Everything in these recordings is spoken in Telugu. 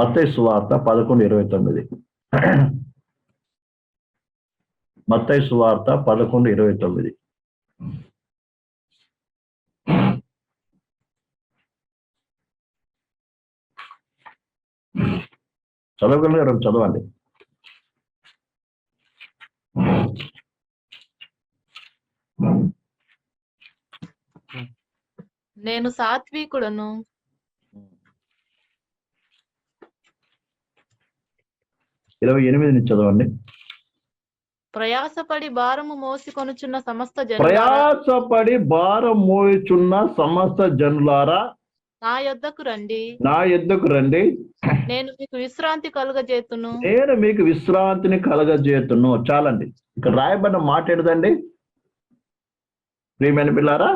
మత్తయి సువార్త పదకొండు ఇరవై తొమ్మిది. మత్తయి సువార్త పదకొండు ఇరవై తొమ్మిది. చదవగలిగారు చదవండి. నేను సాత్వికుడను. ఇరవై ఎనిమిది నుంచి చదవండి. ప్రయాసపడి భారము మోసికొనుచున్న సమస్త ప్రయాసపడి భారం మోయుచున్న సమస్త జనులారా నా యొద్దకు రండి. నా ఎద్దుకు రండి. నేను మీకు విశ్రాంతి కలుగజేతును. నేను మీకు విశ్రాంతిని కలగజేతును. చాలండి. ఇక్కడ రాయబడిన మాట ఏంటండి ప్రియమైన పిల్లారా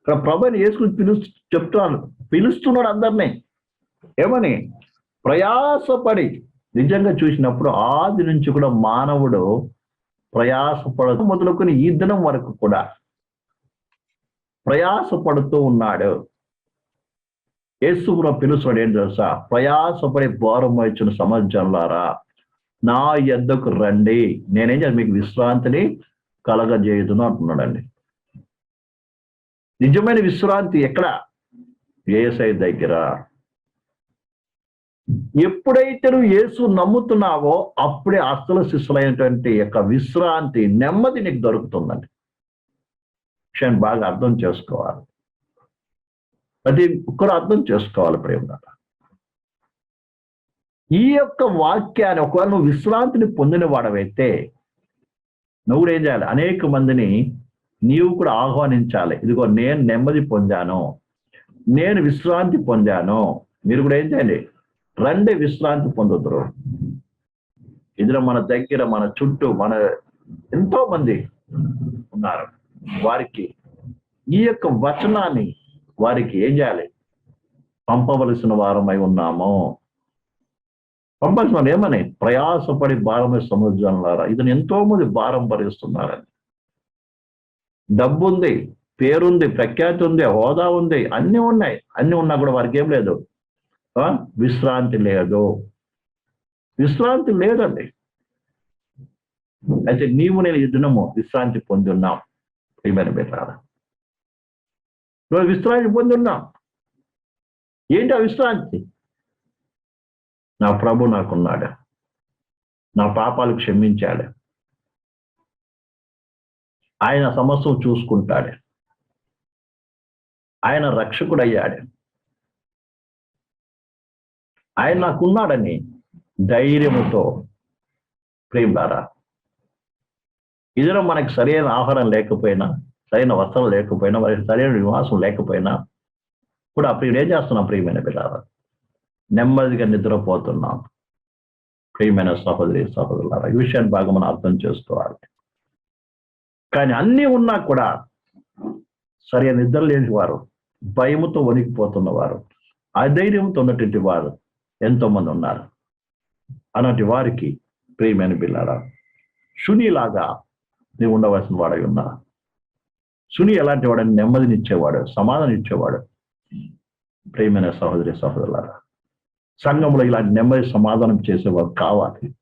ఇక్కడ ప్రభుని వేసుకుని పిలు చెప్తున్నాను పిలుస్తున్నాడు అందరినీ. ఏమని? ప్రయాసపడి నిజంగా చూసినప్పుడు ఆది నుంచి కూడా మానవుడు ప్రయాసపడుతూ మొదలుకొని ఈ దినం వరకు కూడా ప్రయాసపడుతూ ఉన్నాడు. యేసుకున్న పిలుస్తాడు ఏం తెలుసా? ప్రయాసపడి భారం వచ్చిన సమర్థంలారా నా ఎద్దకు రండి. నేనేం చేయాలి? మీకు విశ్రాంతిని కలగజేయుదును అంటున్నాడండి. నిజమైన విశ్రాంతి ఎక్కడ? ఏసై దగ్గర. ఎప్పుడైతే నువ్వు యేసు నమ్ముతున్నావో అప్పుడే అసలు శిష్యులైనటువంటి యొక్క విశ్రాంతి నెమ్మది నీకు దొరుకుతుందండి. విషయాన్ని బాగా అర్థం చేసుకోవాలి. ప్రతి ఒక్కరు అర్థం చేసుకోవాలి ప్రేమ ఈ యొక్క వాక్యాన్ని ఒకవేళ నువ్వు విశ్రాంతిని పొందిన వాడవైతే నువ్వు ఏం చేయాలి? అనేక మందిని నీవు కూడా ఆహ్వానించాలి. ఇదిగో నేను నెమ్మది పొందాను. నేను విశ్రాంతి పొందాను. మీరు కూడా ఏం చేయండి? రండి విశ్రాంతి పొందుతురు ఇందులో మన దగ్గర మన చుట్టూ మన ఎంతో మంది ఉన్నారు. వారికి ఈ యొక్క వచనాన్ని వారికి ఏం చేయాలి? పంపవలసిన వారమై ఉన్నాము. పంపాల్సిన ఏమని? ప్రయాసపడి భారమే సముద్రంలారా ఇతను ఎంతో మంది భారం భరిస్తున్నారని. డబ్బు ఉంది పేరుంది ప్రఖ్యాతి ఉంది హోదా ఉంది అన్ని ఉన్నాయి. అన్ని ఉన్నా కూడా వారికి ఏం లేదు. విశ్రాంతి లేదు. విశ్రాంతి లేదండి. అయితే నీవు నేను ఈ దినము విశ్రాంతి పొంది ఉన్నాం ప్రియమైన పెట్టారా నువ్వు విశ్రాంతి పొంది ఉన్నాం. ఏంటి ఆ విశ్రాంతి? నా ప్రభు నాకున్నాడు. నా పాపాలు క్షమించాడు. ఆయన సమస్య చూసుకుంటాడు. ఆయన రక్షకుడు అయ్యాడు ఆయన నాకున్నాడని ధైర్యముతో ప్రేమలారా ఇదిలో మనకి సరైన ఆహారం లేకపోయినా సరైన వస్త్రం లేకపోయినా వారికి సరైన నివాసం లేకపోయినా కూడా ప్రియుడు ఏం చేస్తున్నాం ప్రియమైన పిల్లారా నెమ్మదిగా నిద్రపోతున్నాం. ప్రియమైన సహోదరి సహోదరులారా ఈ విషయాన్ని బాగా మనం అర్థం చేసుకోవాలి. కానీ అన్నీ ఉన్నా కూడా సరైన నిద్ర లేని వారు భయముతో వణికిపోతున్న వారు అధైర్యంతో ఉన్నటువంటి వారు ఎంతో మంది ఉన్నారు అలాంటి వారికి ప్రియమైన బిల్లాడా శునిలాగా నీవు ఉండవలసిన వాడై ఉన్నా. శుని ఎలాంటి వాడని నెమ్మదినిచ్చేవాడు సమాధానం ఇచ్చేవాడు ప్రియమైన సహోదరి సహోదరులారా సంఘంలో ఇలాంటి నెమ్మది సమాధానం చేసేవారు కావాలి.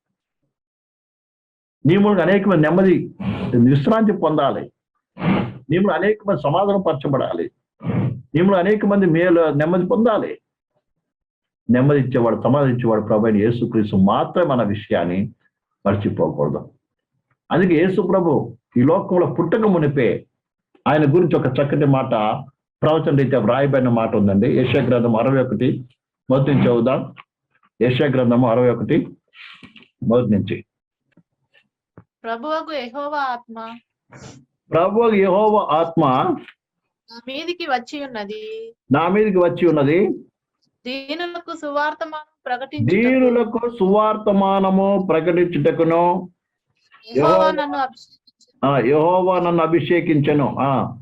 నీ మూలంగా అనేక మంది నెమ్మది విశ్రాంతి పొందాలి. నీ మూలంగా అనేక మంది సమాధానం పరచబడాలి. నీ అనేక మంది మేలు నెమ్మది పొందాలి. నెమ్మది ఇచ్చేవాడు సమాధానం ఇచ్చేవాడు ప్రభు అయిన యేసుక్రీస్తు మాత్రమే మన విషయాన్ని మర్చిపోకూడదు. అందుకే యేసు ప్రభు ఈ లోకంలో పుట్టక మునిపే ఆయన గురించి ఒక చక్కటి మాట ప్రవచన రీత్యా వ్రాయబడిన మాట ఉందండి. యశ గ్రంథం అరవై ఒకటి మొదటి నుంచి చదువుదాం. యశ గ్రంథము అరవై ఒకటి మొదటి నుంచి. ప్రభువకు యెహోవా ఆత్మ. ప్రభు యెహోవా ఆత్మ నా మీదికి వచ్చి ఉన్నది. నా మీదకి వచ్చి ఉన్నది. దీనులకు సువార్తమానం ప్రకటించు దీనులకు సువార్తమానము ప్రకటించుటకును యెహోవా నన్ను అభిషేకించెను. ఆ యెహోవా నన్ను అభిషేకించను. ఆ.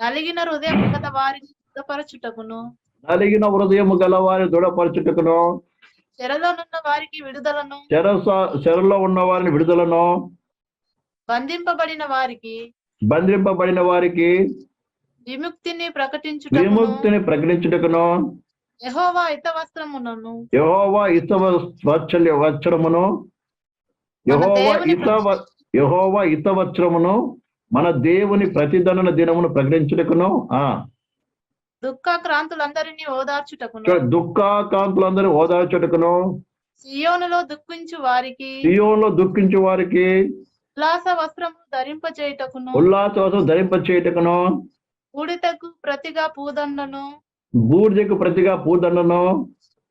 నలిగిన హృదయం గత వారిని దృఢపరచుటకును. చెరలోనున్న వారికి విడుదలను. చెరలో ఉన్న వారిని విడుదలను. బంధింపబడిన వారికి. బంధింపబడిన వారికి విముక్తిని ప్రకటించుటకును. విముక్తిని ప్రకటించుటకును. యెహోవా హిత వస్త్రములను యహోవా ఇత వత్సరమును యహోవా ఇత యెహోవా ఇత మన దేవుని ప్రతిదండన దినమును ప్రకటించుటకును. ఆ. దుఃఖ క్రాంతులందరినీ ఓదార్చుటకును. చూడ దుఃఖాకాంతులందరూ ఓదార్చుటకును. సియోనులో దుఃఖించు వారికి. సియోన్లో దుఃఖించు వారికి. ఉల్లాస వస్త్రము ధరింప చేయటకును బూడిదకు ప్రతిగా పూదండను బూడిదకు ప్రతిగా పూదండను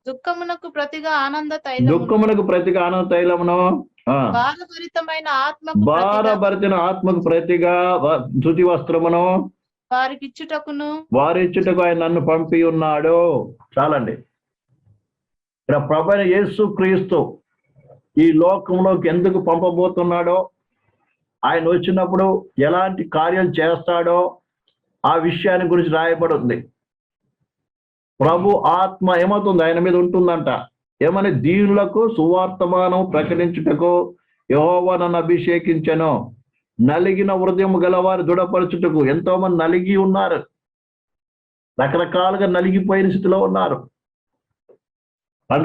దుఃఖమునకు ప్రతిగా ఆనంద తైలమును దుఃఖమునకు ప్రతిగా ఆనంద తైలమును భారభరితమైన ఆత్మకు ప్రతిగా భారభరిచిన ఆత్మకు ప్రతిగా శుతి వస్త్రమును. వారికి ఇచ్చుటకును వారిచ్చుటకు ఆయన నన్ను పంపి ఉన్నాడు. చాలండి. ఇక్కడ ప్రభు యేసు క్రీస్తు ఈ లోకంలోకి ఎందుకు పంపబోతున్నాడో? ఆయన వచ్చినప్పుడు ఎలాంటి కార్యం చేస్తాడో? ఆ విషయాన్ని గురించి రాయబడి ఉంది ప్రభు ఆత్మ ఏమవుతుంది? ఆయన మీద ఉంటుందంట. ఏమని? దీనులకు సువార్తమానం ప్రకటించుటకు యహోవా నన్ను అభిషేకించను. నలిగిన హృదయం గలవారు దృఢపరచుటకు ఎంతో మంది నలిగి ఉన్నారు. రకరకాలుగా నలిగిపోయిన స్థితిలో ఉన్నారు.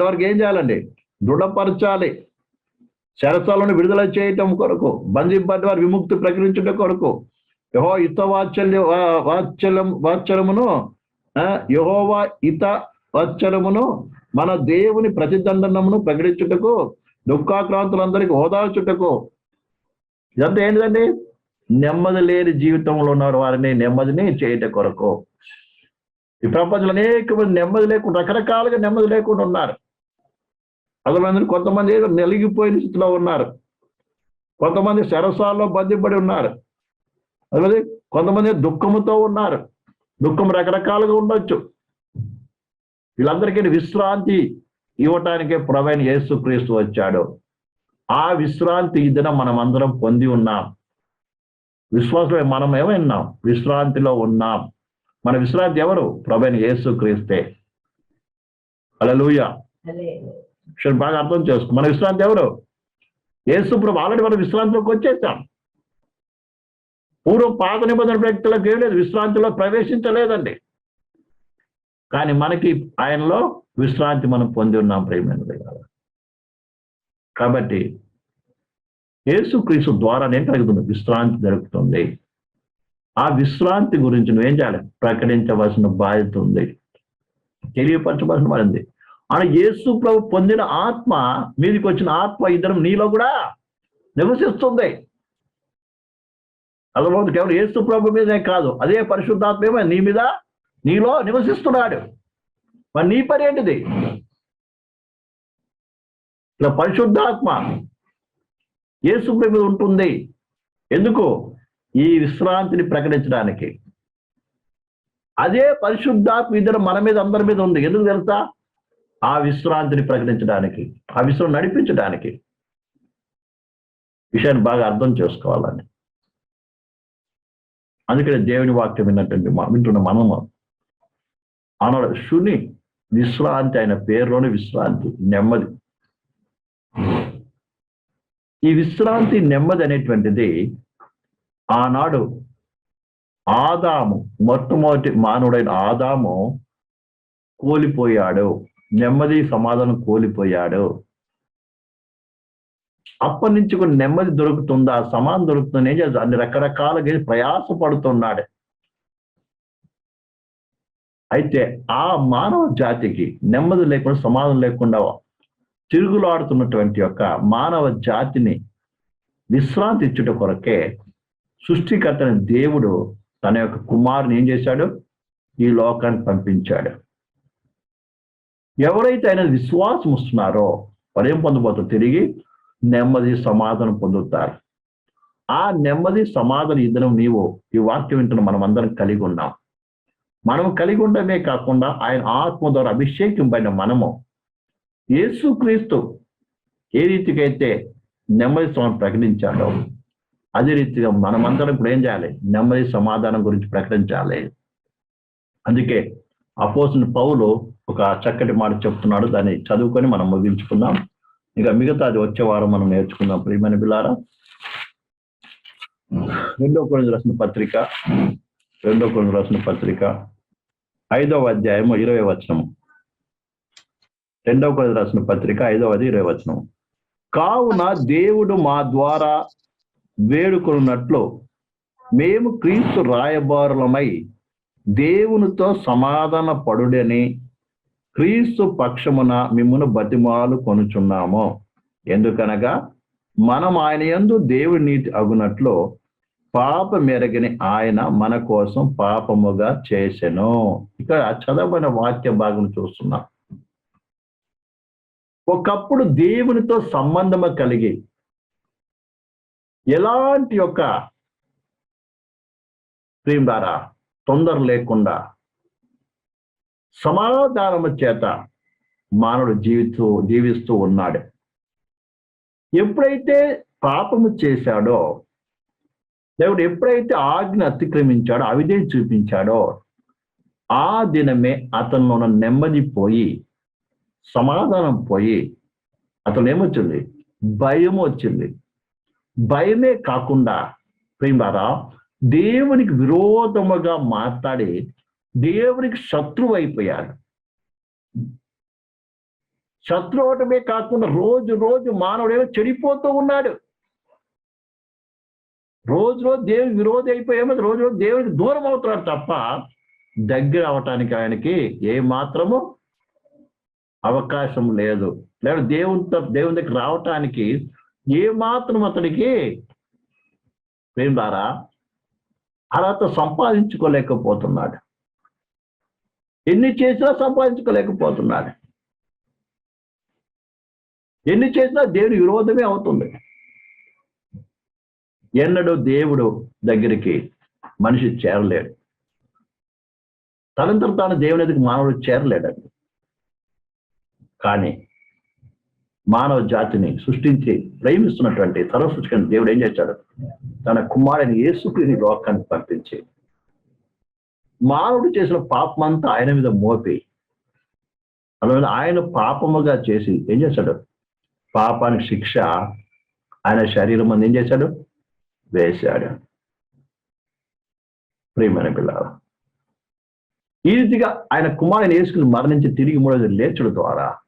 వారికి ఏం చేయాలండి? దృఢపరచాలి. శరసాలను విడుదల చేయటం కొరకు బంధింపటి వారి విముక్తి ప్రకటించుట కొరకు యహో ఇత వాత్సల్య వాత్సల్యం వాత్సల్యమును యహోవా ఇత వాత్సల్యమును మన దేవుని ప్రతిదండనమును ప్రకటించుటకు దుఃఖాక్రాంతులందరికీ ఓదార్చుటకు ఇదంతా ఏంటిదండి? నెమ్మది లేని జీవితంలో ఉన్న వారిని నెమ్మదిని చేయట కొరకు. ఈ ప్రపంచంలో అనేక మంది నెమ్మది లేకుండా రకరకాలుగా నెమ్మది లేకుండా ఉన్నారు. అదమంది కొంతమంది నలిగిపోయిన స్థితిలో ఉన్నారు. కొంతమంది సరసాల్లో బంధిపడి ఉన్నారు. అదే కొంతమంది దుఃఖముతో ఉన్నారు. దుఃఖం రకరకాలుగా ఉండొచ్చు. వీళ్ళందరికీ విశ్రాంతి ఇవ్వటానికే ప్రవైన యేసు క్రీస్తు వచ్చాడు. ఆ విశ్రాంతి ఈ దినం మనం అందరం పొంది ఉన్నాం. విశ్వాసమే మనం ఏమైనాం విశ్రాంతిలో ఉన్నాం. మన విశ్రాంతి ఎవరు? ప్రభైన యేసు క్రీస్తే. అలలుయ బాగా అర్థం చేసుకో. మన విశ్రాంతి ఎవరు? యేసు ప్రభు ఆల్రెడీ మనం విశ్రాంతిలోకి వచ్చేసాం. పూర్వం పాత నిబంధన వ్యక్తులకు ఏం లేదు. విశ్రాంతిలో ప్రవేశించలేదండి. కానీ మనకి ఆయనలో విశ్రాంతి మనం పొంది ఉన్నాం ప్రేమైన కాబట్టి యేసుక్రీస్తు ద్వారానే కలుగుతుంది విశ్రాంతి జరుగుతుంది. ఆ విశ్రాంతి గురించి నువ్వేం చేయాలి? ప్రకటించవలసిన బాధ్యత ఉంది. తెలియపరచవలసిన బాధ్యత ఉంది. యేసు ప్రభు పొందిన ఆత్మ మీదికి వచ్చిన ఆత్మ ఇద్దరం నీలో కూడా నివసిస్తుంది. అర్థమవుతుంది కేవలం యేసు ప్రభు మీదే కాదు అదే పరిశుద్ధాత్మేమో నీ మీద నీలో నివసిస్తున్నాడు. మరి నీ పని ఏంటిది? ఇలా పరిశుద్ధాత్మ యేసు మీద ఉంటుంది. ఎందుకు? ఈ విశ్రాంతిని ప్రకటించడానికి. అదే పరిశుద్ధాత్మ ఇద్దరు మన మీద అందరి మీద ఉంది. ఎందుకు తెలుసా? ఆ విశ్రాంతిని ప్రకటించడానికి ఆ విశ్రాంతి నడిపించడానికి. విషయాన్ని బాగా అర్థం చేసుకోవాలని అందుకనే దేవుని వాక్యం విన్నటువంటి వింటున్న మనము. ఆనాడు శుని విశ్రాంతి ఆయన పేరులోని విశ్రాంతి నెమ్మది. ఈ విశ్రాంతి నెమ్మది అనేటువంటిది ఆనాడు ఆదాము మొట్టమొదటి మానవుడైన ఆదాము కోల్పోయాడు. నెమ్మది సమాధానం కోల్పోయాడు. అప్పటి నుంచి కొన్ని నెమ్మది దొరుకుతుందా? సమానం దొరుకుతుందని ఏం చేస్తాడు అన్ని రకరకాలుగా ప్రయాసపడుతున్నాడు. అయితే ఆ మానవ జాతికి నెమ్మది లేకుండా సమాధానం లేకుండా తిరుగులాడుతున్నటువంటి యొక్క మానవ జాతిని విశ్రాంతి ఇచ్చుట కొరకే సృష్టికర్తని దేవుడు తన యొక్క కుమారుని ఏం చేశాడు? ఈ లోకాన్ని పంపించాడు. ఎవరైతే ఆయన విశ్వాసం వస్తున్నారో వారు ఏం పొందబోతారు? తిరిగి నెమ్మది సమాధానం పొందుతారు. ఆ నెమ్మది సమాధానం ఇద్దరం నీవు ఈ వాక్యం వింటున్న మనం అందరం కలిగి ఉన్నాం. మనం కలిగి ఉండమే కాకుండా ఆయన ఆత్మ ద్వారా అభిషేకింపైన మనము యేసుక్రీస్తు ఏ రీతికైతే నెమ్మది సమాధానం ప్రకటించాడో అదే రీతిగా మనమందరం ఇప్పుడు ఏం చేయాలి? నెమ్మది సమాధానం గురించి ప్రకటించాలి. అందుకే అపోసిన పౌలు ఒక చక్కటి మాట చెప్తున్నాడు. దాన్ని చదువుకొని మనం ముగించుకుందాం. ఇక మిగతా అది వచ్చే వారం మనం నేర్చుకుందాం ప్రియమైన బిల్లారా రెండో కొన్ని రాసిన పత్రిక రెండో కొన్ని రాసిన పత్రిక ఐదవ అధ్యాయము ఇరవై వచనము. రెండవ కొన్ని రాసిన పత్రిక ఐదవది ఇరవై వచనం కావున దేవుడు మా ద్వారా వేడుకున్నట్లు మేము క్రీస్తు రాయబారులమై దేవునితో సమాధాన పడుడని క్రీస్తు పక్షమున మిమ్మను బతిమాలు కొనుచున్నాము. ఎందుకనగా మనం ఆయన యందు దేవుడి నీతి అగునట్లు పాప మెరగని ఆయన మన కోసం పాపముగా చేసెను. ఇక్కడ చదవని వాక్య భాగం చూస్తున్నాం. ఒకప్పుడు దేవునితో సంబంధము కలిగి ఎలాంటి యొక్క ప్రియులారా తొందర లేకుండా సమాధానము చేత మానవుడు జీవిస్తూ జీవిస్తూ ఉన్నాడు. ఎప్పుడైతే పాపము చేశాడో దేవుడు ఎప్పుడైతే ఆజ్ఞ అతిక్రమించాడో అవిధేయం చూపించాడో ఆ దినమే అతనిలో ఉన్న నెమ్మది పోయి సమాధానం పోయి అతను ఏమొచ్చింది భయం వచ్చింది. భయమే కాకుండా ప్రేమారా దేవునికి విరోధముగా మాట్లాడి దేవునికి శత్రువు అయిపోయాడు. శత్రు అవటమే కాకుండా రోజు రోజు మానవుడేమో చెడిపోతూ ఉన్నాడు. రోజు రోజు దేవుని విరోధి అయిపోయేమో రోజు రోజు దేవునికి దూరం అవుతున్నాడు తప్ప దగ్గర అవటానికి ఆయనకి ఏ మాత్రము అవకాశం లేదు. లేదా దేవునితో దేవుని దగ్గర రావటానికి ఏ మాత్రం అతనికి ఏం ద్వారా అర్హత సంపాదించుకోలేకపోతున్నాడు. ఎన్ని చేసినా సంపాదించుకోలేకపోతున్నాడు ఎన్ని చేసినా దేవుడి విరోధమే అవుతుంది. ఎన్నడూ దేవుడు దగ్గరికి మనిషి చేరలేడు. తనంతరం తాను దేవుని ఎదుగు మానవుడు చేరలేడండి. కానీ మానవ జాతిని సృష్టించి ప్రేమిస్తున్నటువంటి సర్వసృష్టిని దేవుడు ఏం చేశాడు? తన కుమారుని ఏసుకుని లోకాన్ని పంపించి మానవుడు చేసిన పాపమంతా ఆయన మీద మోపి. అందువల్ల ఆయన పాపముగా చేసి ఏం చేశాడు పాపానికి శిక్ష ఆయన శరీరం మంది ఏం చేశాడు? వేశాడు. ప్రియమైన పిల్లలు ఈ రీతిగా ఆయన కుమారుని వేసుకుని మరణించి తిరిగి మూడోది లేచుడు ద్వారా.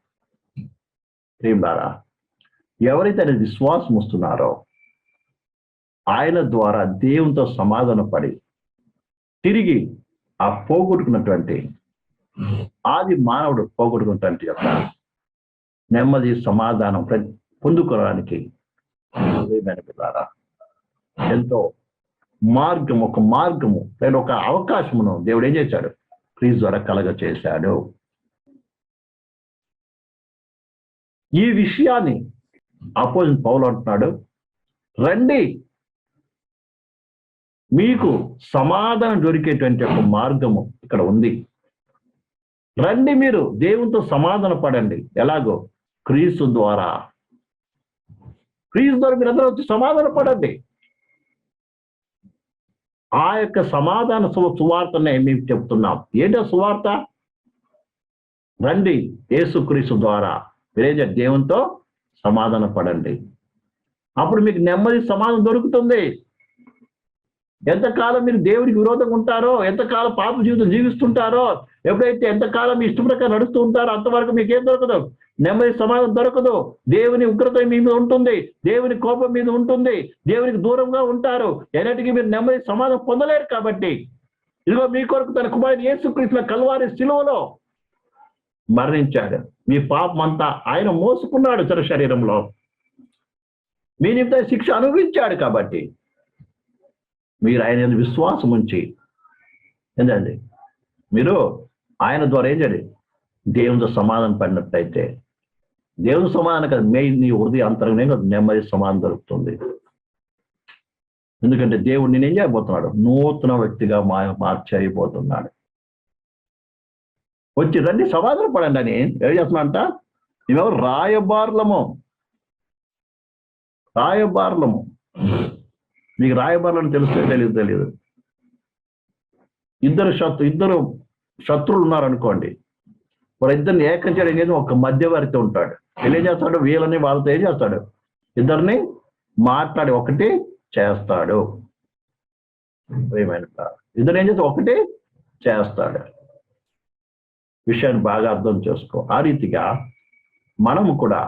ప్రియులారా ఎవరైతే ఆయన విశ్వాసం వస్తున్నారో ఆయన ద్వారా దేవునితో సమాధాన పడి తిరిగి ఆ పోగొట్టుకున్నటువంటి ఆది మానవుడు పోగొట్టుకున్నటువంటి యొక్క నెమ్మది సమాధానం పొందుకోవడానికి ఎంతో మార్గం ఒక మార్గము లేదా ఒక అవకాశమును దేవుడు ఏం చేశాడు? క్రీజ్ ద్వారా కలగ చేశాడు. ఈ విషయాన్ని అపోజిట్ పౌలు అంటున్నాడు రండి మీకు సమాధానం దొరికేటువంటి ఒక మార్గము ఇక్కడ ఉంది. రండి మీరు దేవునితో సమాధాన పడండి. ఎలాగో? క్రీస్తు ద్వారా. క్రీస్తు ద్వారా మీరు అందరూ వచ్చి సమాధాన పడండి. ఆ యొక్క సమాధాన సువార్తనే మేము చెప్తున్నాం. ఏంటో సువార్త? రండి యేసుక్రీస్తు ద్వారా. మీరేజ దేవునితో సమాధాన పడండి. అప్పుడు మీకు నెమ్మది సమాధానం దొరుకుతుంది. ఎంతకాలం మీరు దేవుడికి విరోధంగా ఉంటారో ఎంతకాలం పాప జీవితం జీవిస్తుంటారో ఎప్పుడైతే ఎంతకాలం మీ ఇష్టం ప్రకారం నడుస్తూ ఉంటారో అంతవరకు మీకు ఏం దొరకదు. నెమ్మది సమాధానం దొరకదు. దేవుని ఉగ్రత మీ మీద ఉంటుంది. దేవుని కోపం మీద ఉంటుంది. దేవునికి దూరంగా ఉంటారు. ఎన్నటికీ మీరు నెమ్మది సమాధానం పొందలేరు కాబట్టి. ఇదిగో మీ కొరకు తన కుమారుడు యేసుక్రీస్తుల కల్వారి శిలువలో మరణించాడు. మీ పాపం అంతా ఆయన మోసుకున్నాడు తన శరీరంలో. మీ నిమిత్తం శిక్ష అనుభవించాడు కాబట్టి. మీరు ఆయన విశ్వాసం ఉంచి. ఏంటండి? మీరు ఆయన ద్వారా ఏం చేయండి దేవునితో సమాధానం పడినట్లయితే దేవుని సమాధానం కదా మే నీ హృదయ అంతరంగా నెమ్మది సమాధానం దొరుకుతుంది. ఎందుకంటే దేవుడు నేను ఏం చేయబోతున్నాడు? నూతన వ్యక్తిగా మా మార్చేయబోతున్నాడు వచ్చి రండి సమాధానం పడండి అని ఏం చేస్తున్నా మేమెవరు రాయబార్లము. రాయబార్లము. మీకు రాయబారులను తెలిస్తే తెలియదు తెలియదు ఇద్దరు శత్రు ఇద్దరు శత్రువులు ఉన్నారనుకోండి వారు ఇద్దరిని ఏకం చేయడం అనేది ఒక మధ్యవర్తి ఉంటాడు. వీళ్ళు ఏం చేస్తాడు వీళ్ళని వాళ్ళతో ఏం చేస్తాడు ఇద్దరిని మాట్లాడి ఒకటి చేస్తాడు. ప్రియమైన ఇద్దరు ఏం చేస్తే ఒకటి చేస్తాడు. విషయాన్ని బాగా అర్థం చేసుకో. ఆ రీతిగా మనము కూడా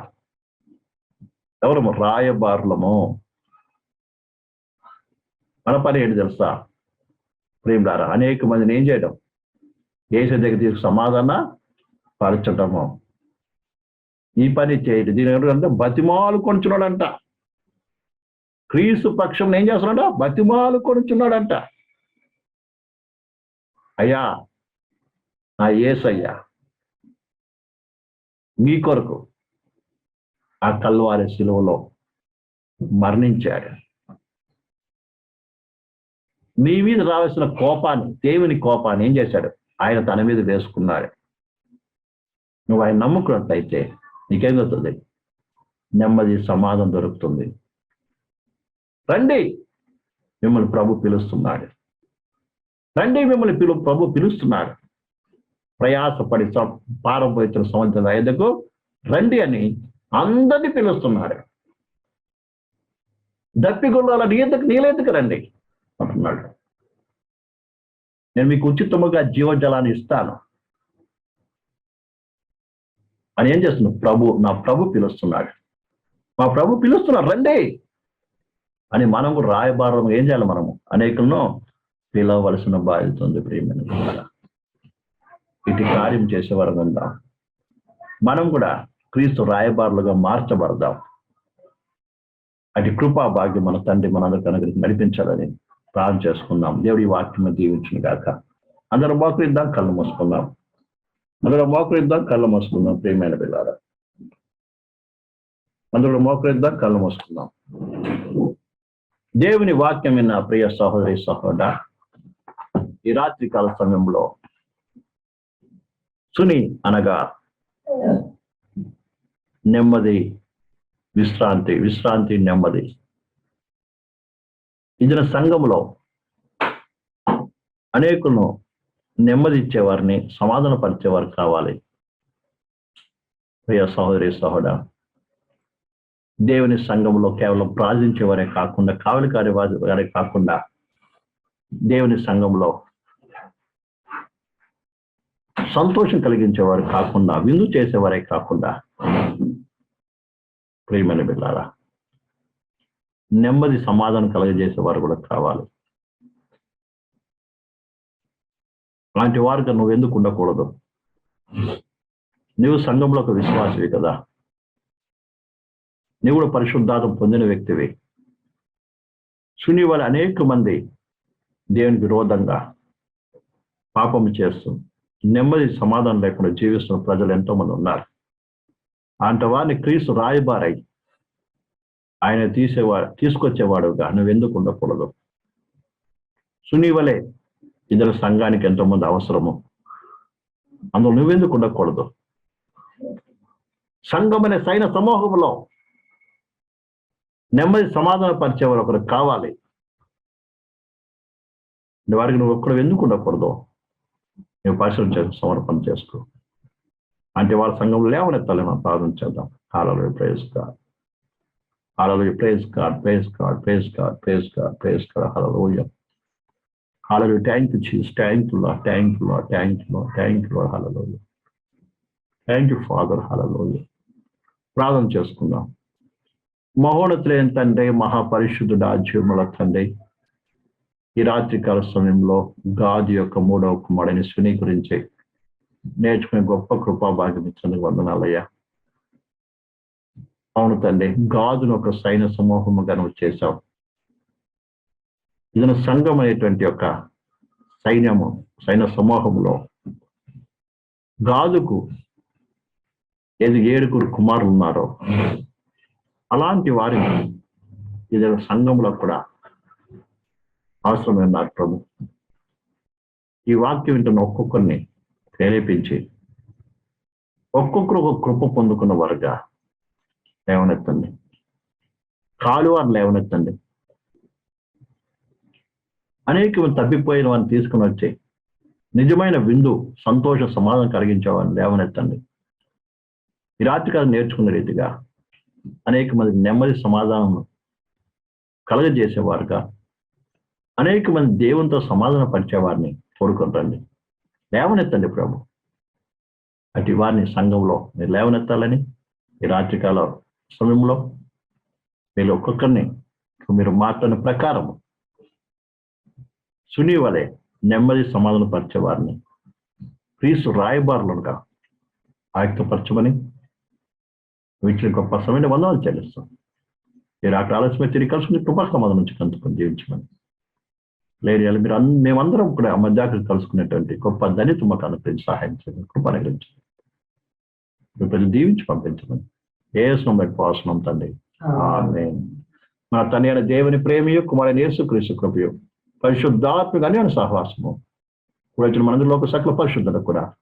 ఎవరము? రాయబారులము. మన పని ఏంటి తెలుసా? ప్రేమలారా అనేక మందిని ఏం చేయడం? ఏసే దగ్గర తీసుకు సమాధాన పరచటము ఈ పని చేయడం. దీని అంటే బతిమాలు కొనుచున్నాడంట. క్రీస్తు పక్షం ఏం చేస్తున్నాడు బతిమాలు కొనుచున్నాడంట. అయ్యా నా ఏసయ్యా మీ కొరకు ఆ కల్వారి శిలువలో మరణించాడు. నీ మీద రావాల్సిన కోపాన్ని దేవుని కోపాన్ని ఏం చేశాడు? ఆయన తన మీద వేసుకున్నాడు. నువ్వు ఆయన నమ్ముకున్నట్లయితే నీకేమవుతుంది నెమ్మది సమాధానం దొరుకుతుంది. రండి మిమ్మల్ని ప్రభు పిలుస్తున్నాడు. రండి మిమ్మల్ని పిలు ప్రభు పిలుస్తున్నాడు. ప్రయాసపడి స- సంవత్సరం ఐదుకు రండి అని అందరినీ పిలుస్తున్నాడు. దప్పిగొల్లాల ఎందుకు నీళ్ళెందుకు రండి? అంటున్నాడు. నేను మీకు ఉచితముగా జీవజలాన్ని ఇస్తాను. అని ఏం చేస్తున్నాడు? ప్రభు నా ప్రభు పిలుస్తున్నాడు. మా ప్రభు పిలుస్తున్నాడు రండి! అని మనం కూడా రాయబారం ఏం చేయాలి మనము? అనేకులను పిలవలసిన బాధ్యత ఉంది ప్రియమైన ఇటు కార్యం చేసేవారు ఉందాం. మనం కూడా క్రీస్తు రాయబారులుగా మార్చబడదాం. అటు కృపా భాగ్యం మన తండ్రి మనందరికీ అనుగ్రహించి నడిపించాలని ప్రార్థన చేసుకుందాం. దేవుడి వాక్యం దీవించిన గాక. అందరం మోకరిద్దాం కళ్ళు మూసుకుందాం. అందరం మోకరిద్దాం కళ్ళు మూసుకుందాం ప్రియమైన పిల్లారా అందరూ మోకరిద్దాం కళ్ళు మూసుకుందాం. దేవుని వాక్యం విన్న ప్రియ సహోదరి సహోద ఈ రాత్రి కాల సమయంలో సుని అనగా నెమ్మది విశ్రాంతి విశ్రాంతి నెమ్మది. ఇదిన సంఘంలో అనేకులను నెమ్మది ఇచ్చేవారిని సమాధాన పరిచేవారు కావాలి. ప్రియ సహోదరి సహోదర దేవుని సంఘంలో కేవలం ప్రార్థించేవారే కాకుండా కావలికారి వారే కాకుండా దేవుని సంఘంలో సంతోషం కలిగించేవారు కాకుండా విందు చేసేవారే కాకుండా. ప్రియమైన బిడ్డారా నెమ్మది సమాధానం కలగజేసేవారు కూడా కావాలి. అలాంటి వారికి నువ్వు ఎందుకు ఉండకూడదు? నువ్వు సంఘంలో ఒక విశ్వాసవి కదా. నువ్వు కూడా పరిశుద్ధాత్మ పొందిన వ్యక్తివి. సుని అనేక మంది దేవునికి విరోధంగా పాపం చేస్తూ నెమ్మది సమాధానం లేకుండా జీవిస్తున్న ప్రజలు ఎంతో మంది ఉన్నారు. అలాంటి వారిని క్రీస్తు రాయబారై ఆయన తీసేవాడు తీసుకొచ్చేవాడుగా. నువ్వు ఎందుకు ఉండకూడదు సునీవలే ఇద్దరు సంఘానికి ఎంతోమంది అవసరము. అందులో నువ్వెందుకు ఉండకూడదు సంఘం అనే సైన సమూహంలో నెమ్మది సమాధాన పరిచేవారు ఒకరు కావాలి. వారికి నువ్వు ఒక్కడు ఎందుకు ఉండకూడదు నువ్వు పరిశ్రమ చేసి సమర్పణ చేసుకో. అంటే వాళ్ళ సంఘంలో లేవనెత్తాలి మనం ప్రార్థన చేద్దాం. కాలంలో ప్రయోజకాలు God hallelujah praise God praise God praise God praise God praise God hallelujah thank thank you Jesus thank you Lord thank you Lord thank you Lord thank you Lord hallelujah thank you Father hallelujah ప్రార్థన చేసుకుందాం. మహోన్నతులైన తండ్రి మహాపరిశుద్ధుడు ఆజ్యముల తండ్రి ఈ రాత్రి కాల సమయంలో గాది యొక్క మూడవ కుమారుని శని గురించి నేర్చుకునే గొప్ప కృపా భాగ్యం ఇచ్చేందుకు వందనాలయ్యా. అవును తండ్రి గాజును ఒక సైన సమూహముగా నువ్వు చేశావు. ఇది సంఘం అనేటువంటి యొక్క సైన్యము సైన సమూహంలో గాజుకు ఏది ఏడుగురు కుమారులు ఉన్నారో అలాంటి వారిని ఇది సంఘంలో కూడా అవసరమే ఉన్నారు ప్రభు. ఈ వాక్యం వింటున్న ఒక్కొక్కరిని ప్రేరేపించి ఒక్కొక్కరు ఒక కృప పొందుకున్న వారుగా లేవనెత్తండి. కాలువారు లేవనెత్తండి. అనేక తప్పిపోయిన వారిని తీసుకుని వచ్చి నిజమైన విందు సంతోష సమాధానం కలిగించేవాడిని లేవనెత్తండి. ఈ రాత్రి కాలం నేర్చుకున్న రీతిగా అనేక మంది నెమ్మది సమాధానం కలగజేసేవారుగా అనేక మంది దేవునితో సమాధాన పరిచేవారిని కోరుకుంటండి లేవనెత్తండి ప్రభు. అటు వారిని సంఘంలో మీరు లేవనెత్తాలని ఈ రాత్రికాల సమయంలో మీరు ఒక్కొక్కరిని మీరు మాట్లాడిన ప్రకారం సుని వలె నెమ్మది సమాధాన పరిచే వారిని క్రీస్తు రాయబారులుగా ఆయుక్తపరచమని వీటిని గొప్ప సమయం వందనాలు చెల్లిస్తాం మీరు అక్కడ ఆలస్యమే తిరిగి కలుసుకుని కృపా సమాధానం నుంచి కందుకొని జీవించమని. లేదు మీరు అన్ని మేమందరం కూడా ఆ మధ్యాహ్నం కలుసుకునేటువంటి గొప్ప ధనిత మాకు అనుగ్రహించి సహాయం చేయండి కృప అనుగ్రహించండి. ప్రజలు దీవించి పంపించమని. ఏ బట్టి పోస్తున్నాం తండ్రి. మన తండ్రి అయిన దేవుని ప్రేమియు కుమారుని యేసు క్రీస్తు కృపయు. పరిశుద్ధాత్మక అన్యోన్య సహవాసము. కూడా వచ్చిన మనందరిలో సకల పరిశుద్ధత కూడా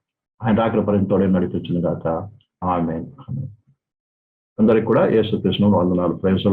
ఆయన రాకల పరింతోడే నడిపించింది కాక ఆమె అందరికి కూడా యేసు కృష్ణ వందనాలు. ప్రేస్